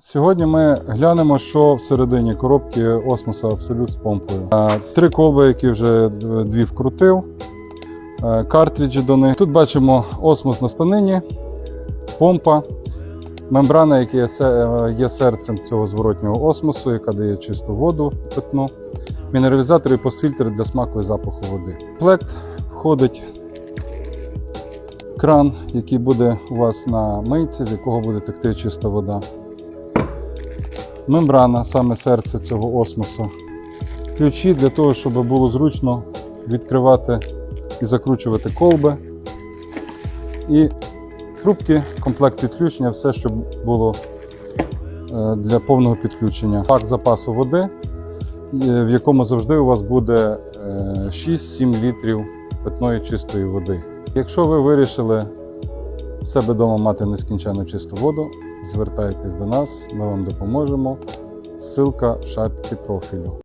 Сьогодні ми глянемо, що всередині коробки осмоса Абсолют з помпою. Е, Три колби, які вже е, дві вкрутив, е, картриджі до них. Тут бачимо осмос на станині, помпа, мембрана, яка є серцем цього зворотнього осмосу, яка дає чисту воду питну, мінералізатор і постфільтр для смаку і запаху води. В комплект входить кран, який буде у вас на мийці, з якого буде текти чиста вода мембрана, саме серце цього осмоса. Ключі для того, щоб було зручно відкривати і закручувати колби. І трубки, комплект підключення, все, щоб було е, для повного підключення. Пак запасу води, е, в якому завжди у вас буде е, 6-7 літрів питної чистої води. Якщо ви вирішили в себе вдома мати нескінченно чисту воду, звертайтесь до нас, ми вам допоможемо. Ссылка в шапці профілю.